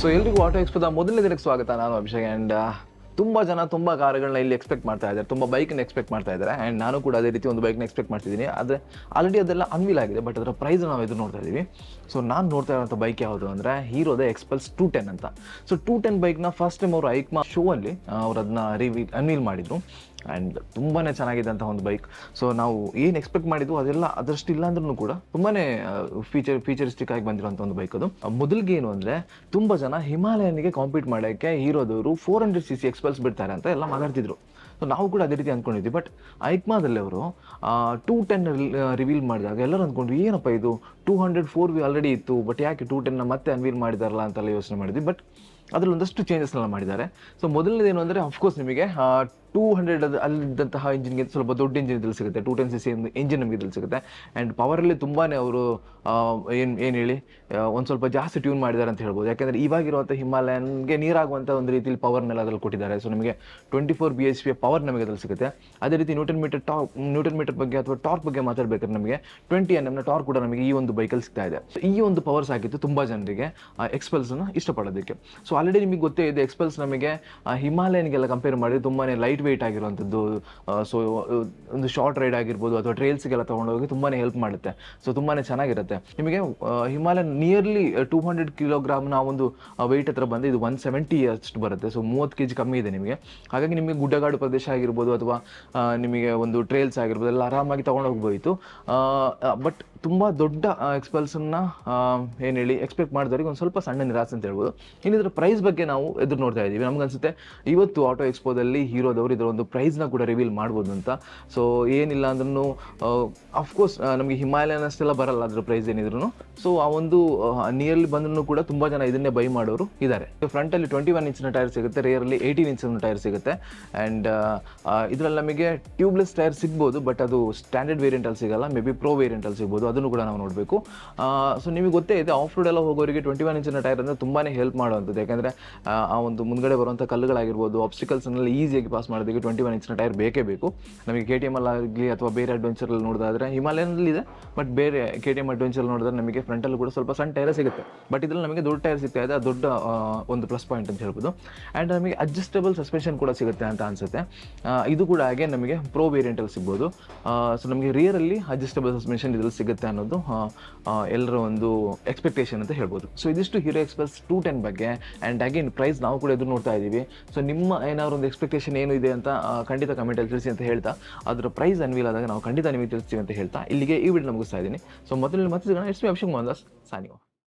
Auto ಎಕ್ಸ್ಪೋದ ಮೊದಲನೇ ದಿನಕ್ಕೆ ಸ್ವಾಗತ. ನಾನು ಅಭಿಷೇಕ್ ಆ್ಯಂಡ್ ತುಂಬ ಜನ ತುಂಬ ಕಾರುಗಳನ್ನ ಇಲ್ಲಿ ಎಕ್ಸ್ಪೆಕ್ಟ್ ಮಾಡ್ತಾ ಇದ್ದಾರೆ. ತುಂಬ ಬೈಕನ್ನ ಎಕ್ಸ್ಪೆಕ್ಟ್ ಮಾಡ್ತಾ ಇದ್ದಾರೆ. ಆ್ಯಂಡ್ ನಾನು ಕೂಡ ಅದೇ ರೀತಿ ಒಂದು ಬೈಕ್ನ ಎಕ್ಸ್ಪೆಕ್ಟ್ ಮಾಡ್ತಿದ್ದೀನಿ. ಆದರೆ ಆಲ್ರೆಡಿ ಅದೆಲ್ಲ ಅನ್ವಿಲ್ ಆಗಿದೆ ಬಟ್ ಅದರ ಪ್ರೈಸ್ ನಾವು ಎದುರು ನೋಡ್ತಾ ಇದ್ದೀವಿ. ಸೊ ನಾನು ನೋಡ್ತಾ ಇರೋಂಥ ಬೈಕ್ ಯಾವುದು ಅಂದರೆ ಹೀರೋದ ಎಕ್ಸ್ಪಲ್ಸ್ ಟೂ ಟೆನ್ ಅಂತ. ಸೊ ಟೂ ಟೆನ್ ಬೈಕ್ನ ಫಸ್ಟ್ ಟೈಮ್ ಅವರು ಐಕ್ಮಾ ಶೋ ಅಲ್ಲಿ ಅವ್ರು ಅದನ್ನ ರಿವೀಲ್ ಅನ್ವೀಲ್ ಮಾಡಿದ್ರು. ಆ್ಯಂಡ್ ತುಂಬಾ ಚೆನ್ನಾಗಿದೆ ಅಂತ ಒಂದು ಬೈಕ್ ಸೊ ನಾವು ಏನು ಎಕ್ಸ್ಪೆಕ್ಟ್ ಮಾಡಿದ್ವು ಅದೆಲ್ಲ ಅದರಷ್ಟು ಇಲ್ಲ ಅಂದ್ರೂ ಕೂಡ ತುಂಬಾ ಫೀಚರ್ ಫೀಚರಿಸ್ಟಿಕ್ ಆಗಿ ಬಂದಿರುವಂಥ ಒಂದು ಬೈಕ್ ಅದು. ಮೊದಲಿಗೆ ಏನು ಅಂದರೆ ತುಂಬ ಜನ ಹಿಮಾಲಯನಿಗೆ ಕಾಂಪೀಟ್ ಮಾಡೋಕ್ಕೆ ಹೀರೋದವರು four hundred C C XPulse ಬಿಡ್ತಾರೆ ಅಂತ ಎಲ್ಲ ಮಾತಾಡ್ತಿದ್ರು. ಸೊ ನಾವು ಕೂಡ ಅದೇ ರೀತಿ ಅಂದ್ಕೊಂಡಿದ್ವಿ ಬಟ್ ಐಕ್ಮಾದಲ್ಲಿ ಅವರು ಟೂ ಟೆನ್ ರಿವೀಲ್ ಮಾಡಿದಾಗ ಎಲ್ಲರೂ ಅಂದ್ಕೊಂಡ್ವಿ ಏನಪ್ಪ ಇದು? Two hundred four V already ಇತ್ತು ಬಟ್ ಯಾಕೆ ಟೂ ಟೆನ್ನ ಮತ್ತೆ ಅನ್ವೀಲ್ ಮಾಡಿದಾರಲ್ಲ ಅಂತೆಲ್ಲ ಯೋಚನೆ ಮಾಡಿದ್ವಿ. ಬಟ್ ಅದರಲ್ಲಿ ಒಂದಷ್ಟು ಚೇಂಜಸ್ನೆಲ್ಲ ಮಾಡಿದ್ದಾರೆ. ಸೊ ಮೊದಲನೇದೇನು ಅಂದರೆ ಅಫ್ಕೋರ್ಸ್ ನಿಮಗೆ ಟೂ ಹಂಡ್ರೆಡ್ ಅಲ್ಲಿದ್ದಂತಹ ಇಂಜಿನ್ಗೆ ಸ್ವಲ್ಪ ದೊಡ್ಡ ಇಂಜಿನ್ ಇದ್ರಲ್ಲಿ ಸಿಗುತ್ತೆ. Two ten C C engine ನಮಗೆ ಇದ್ರಲ್ಲಿ ಸಿಗುತ್ತೆ. ಆ್ಯಂಡ್ ಪವರಲ್ಲಿ ತುಂಬಾ ಅವರು ಏನು ಏನು ಹೇಳಿ ಒಂದು ಸ್ವಲ್ಪ ಜಾಸ್ತಿ ಟ್ಯೂನ್ ಮಾಡಿದ್ದಾರೆ ಅಂತ ಹೇಳ್ಬೋದು. ಯಾಕೆಂದರೆ ಇವಾಗಿರುವಂಥ ಹಿಮಾಲಯನ್ಗೆ ನೀರಾಗುವಂಥ ಒಂದು ರೀತಿಯಲ್ಲಿ ಪವರ್ನೆಲ್ಲ ಅದ್ರಲ್ಲಿ ಕೊಟ್ಟಿದ್ದಾರೆ. ಸೊ ನಿಮಗೆ twenty four B S P power ನಮಗೆ ಅದರಲ್ಲಿ ಸಿಗುತ್ತೆ. ಅದೇ ರೀತಿ Newton metre top Newton metre ಬಗ್ಗೆ ಅಥವಾ ಟಾರ್ಕ್ ಬಗ್ಗೆ ಮಾತಾಡಬೇಕಾದ್ರೆ ನಮಗೆ ಟ್ವೆಂಟಿ ಎನ್ ಎಮ್ನ ಟಾರ್ಕ್ ಕೂಡ ನಮಗೆ ಈ ಒಂದು ಬೈಕಲ್ಲಿ ಸಿಗ್ತಾ ಇದೆ. ಸೊ ಈ ಒಂದು ಪವರ್ ಸಾಕಿತ್ತು ತುಂಬ ಜನರಿಗೆ ಎಕ್ಸ್ಪಲ್ಸನ್ನು ಇಷ್ಟಪಡೋದಕ್ಕೆ. ಸೊ ಆಲ್ರೆಡಿ ನಿಮಗೆ ಗೊತ್ತೇ ಇದೆ ಎಕ್ಸ್ಪಲ್ಸ್ ನಮಗೆ ಹಿಮಾಲಯನ್ಗೆಲ್ಲ ಕಂಪೇರ್ ಮಾಡಿದ್ರೆ ತುಂಬಾ ಲೈಟ್ ವೆಯ್ಟ್ ಆಗಿರುವಂಥದ್ದು ಸೊ ಒಂದು ಶಾರ್ಟ್ ರೈಡ್ ಆಗಿರ್ಬೋದು ಅಥವಾ ಟ್ರೈಲ್ಸ್ಗೆಲ್ಲ ತೊಗೊಂಡೋಗಿ ತುಂಬಾ ಹೆಲ್ಪ್ ಮಾಡುತ್ತೆ. ಸೊ ತುಂಬಾ ಚೆನ್ನಾಗಿರುತ್ತೆ. ನಿಮಗೆ ಹಿಮಾಲಯನ್ ನಿಯರ್ಲಿ ಟೂ ಹಂಡ್ರೆಡ್ ಕಿಲೋಗ್ರಾಮ್ನ ಒಂದು ವೆಯ್ಟ್ ಹತ್ರ ಬಂದು ಇದು ಒನ್ ಸೆವೆಂಟಿ ಅಷ್ಟು ಬರುತ್ತೆ. ಸೊ ಮೂವತ್ತು ಕೆ ಜಿ ಕಮ್ಮಿ ಇದೆ ನಿಮಗೆ. ಹಾಗಾಗಿ ನಿಮಗೆ ಗುಡ್ಡಗಾಡು ಪ್ರದೇಶ ಆಗಿರ್ಬೋದು ಅಥವಾ ನಿಮಗೆ ಒಂದು ಟ್ರೇಲ್ಸ್ ಆಗಿರ್ಬೋದು, ಎಲ್ಲ ಆರಾಮಾಗಿ ತೊಗೊಂಡು ಹೋಗ್ಬೋಯಿತು ಬಟ್ ತುಂಬ ದೊಡ್ಡ ಎಕ್ಸ್ಪಲ್ಸನ್ನ ಏನು ಹೇಳಿ ಎಕ್ಸ್ಪೆಕ್ಟ್ ಮಾಡಿದವ್ರಿಗೆ ಒಂದು ಸ್ವಲ್ಪ ಸಣ್ಣ ನಿರಾಸೆ ಅಂತ ಹೇಳ್ಬೋದು. ಇನ್ನಿದ್ರ ಪ್ರೈಸ್ ಬಗ್ಗೆ ನಾವು ಎದುರು ನೋಡ್ತಾ ಇದ್ದೀವಿ. ನಮ್ಗನ್ಸುತ್ತೆ, ಇವತ್ತು ಆಟೋ ಎಕ್ಸ್ಪೋದಲ್ಲಿ ಹೀರೋದವರು ಇದರ ಒಂದು ಪ್ರೈಸ್ನ ಕೂಡ ರಿವೀಲ್ ಮಾಡ್ಬೋದು ಅಂತ. ಸೊ ಏನಿಲ್ಲ ಅಂದ್ರೂ ಅಫ್ಕೋರ್ಸ್ ನಮಗೆ ಹಿಮಾಲಯನ್ ಅಷ್ಟೆಲ್ಲ ಬರಲ್ಲ ಅದ್ರ ಪ್ರೈಸ್ ಏನಿದ್ರು ಸೊ ಆ ಒಂದು ನಿಯರ್ಲಿ ಬಂದ್ರೂ ಕೂಡ ತುಂಬ ಜನ ಇದನ್ನೇ ಬೈ ಮಾಡೋರು ಇದ್ದಾರೆ ಫ್ರಂಟಲ್ಲಿ ಟ್ವೆಂಟಿ ಒನ್ ಇಂಚಿನ ಟೈರ್ ಸಿಗುತ್ತೆ ರೇರಲ್ಲಿ ಏಯ್ಟೀನ್ ಇಂಚಿನ ಟೈರ್ ಸಿಗುತ್ತೆ. ಆ್ಯಂಡ್ ಇದರಲ್ಲಿ ನಮಗೆ ಟ್ಯೂಬ್ಲೆಸ್ ಟೈರ್ ಸಿಗ್ಬೋದು ಬಟ್ ಅದು ಸ್ಟ್ಯಾಂಡರ್ಡ್ ವೇರಿಯಂಟಲ್ಲಿ ಸಿಗಲ್ಲ ಮೇ ಬಿ ಪ್ರೋ ವೇರಿಯಂಟಲ್ಲಿ ಸಿಗ್ಬೋದು, ಅದನ್ನು ಕೂಡ ನಾವು ನೋಡಬೇಕು. ಸೊ ನಿಮಗೆ ಗೊತ್ತೇ ಇದೆ ಆಫ್ ರೋಡ್ ಎಲ್ಲ ಹೋಗೋರಿಗೆ ಟ್ವೆಂಟಿ ಒನ್ ಇಂಚಿನ ಟೈರ್ ಅಂದರೆ ತುಂಬಾ ಹೆಲ್ಪ್ ಮಾಡುವಂಥದ್ದು. ಯಾಕಂದರೆ, ಆ ಒಂದು ಮುಂದ್ಗಡೆ ಬರುವಂಥ ಕಲ್ಲುಗಳಾಗಿರ್ಬೋದು ಆಬ್ಸ್ಟಿಕಲ್ಸ್ನಲ್ಲಿ ಈಸಿಯಾಗಿ ಪಾಸ್ ಮಾಡೋದಕ್ಕೆ ಟ್ವೆಂಟಿ ಒನ್ ಇಂಚಿನ ಟೈರ್ ಬೇಕೇ ಬೇಕು. ನಮಗೆ ಕೆ ಟಿ ಎಂ ಆಗಲಿ ಅಥವಾ ಬೇರೆ ಅಡ್ವೆಂಚರಲ್ಲಿ ನೋಡೋದಾದ್ರೆ ಹಿಮಾಲಯನಲ್ಲಿದೆ ಬಟ್ ಬೇರೆ ಕೆ ಟಿ ಎಂ ಅಡ್ವೆಂಚರ್ ನೋಡಿದ್ರೆ ನಮಗೆ ಫ್ರಂಟಲ್ಲಿ ಕೂಡ ಸ್ವಲ್ಪ ಸಣ್ಣ ಟೈರ್ ಸಿಗುತ್ತೆ. ಬಟ್ ಇದರಲ್ಲಿ ನಮಗೆ ದೊಡ್ಡ ಟೈರ್ ಸಿಗ್ತಾ ಇದೆ ದೊಡ್ಡ ಒಂದು ಪ್ಲಸ್ ಪಾಯಿಂಟ್ ಅಂತ ಹೇಳ್ಬೋದು. ಆ್ಯಂಡ್ ನಮಗೆ ಅಡ್ಜಸ್ಟಬಲ್ ಸಸ್ಪೆನ್ಷನ್ ಕೂಡ ಸಿಗುತ್ತೆ ಅಂತ ಅನಿಸುತ್ತೆ. ಇದು ಕೂಡ ಹಾಗೆ ನಮಗೆ ಪ್ರೋ ವೇರಿಯಂಟಲ್ಲಿ ಸಿಗ್ಬೋದು. ಸೊ ನಮಗೆ ರಿಯರಲ್ಲಿ ಅಡ್ಜಸ್ಟಬಲ್ ಸಸ್ಪೆನ್ಷನ್ ಇದರಲ್ಲಿ ಸಿಗುತ್ತೆ ಅನ್ನೋದು ಎಲ್ಲರ ಒಂದು ಎಕ್ಸ್ಪೆಕ್ಟೇಷನ್ ಅಂತ ಹೇಳ್ಬೋದು. ಸೊ ಇದಿಷ್ಟು ಹೀರೋ ಎಕ್ಸ್ಪ್ರೆಸ್ ಟೂ ಟೆನ್ ಬಗ್ಗೆ ಆ್ಯಂಡ್ ಅಗೇನ್ ಪ್ರೈಸ್ ನಾವು ಕೂಡ ಎದುರು ನೋಡ್ತಾ ಇದ್ದೀವಿ ಸೊ ನಿಮ್ಮ ಏನಾದ್ರು ಒಂದು ಎಕ್ಸ್ಪೆಕ್ಟೇಷನ್ ಏನು ಇದೆ ಅಂತ ಖಂಡಿತ ಕಮೆಂಟಲ್ಲಿ ತಿಳಿಸಿ ಅಂತ ಹೇಳ್ತಾ, ಅದರ ಪ್ರೈಸ್ ಅನ್ವೀಲ್ ಆದಾಗ ನಾವು ಖಂಡಿತ ನಿಮಗೆ ತಿಳಿಸ್ತೀವಿ ಅಂತ ಹೇಳ್ತಾ, ಇಲ್ಲಿಗೆ ಈ ವಿಡಿಯೋ ಮುಗಿಸ್ತಾ ಇದ್ದೀನಿ. ಸೊ ಮೊದಲಲ್ಲಿ ಮತ್ತೆ ಇಟ್ಸ್ ಎಷ್ಟು ಅಭಿಷೇಕ್ ಮೋಹನ್ ಸಾನಿಯೋ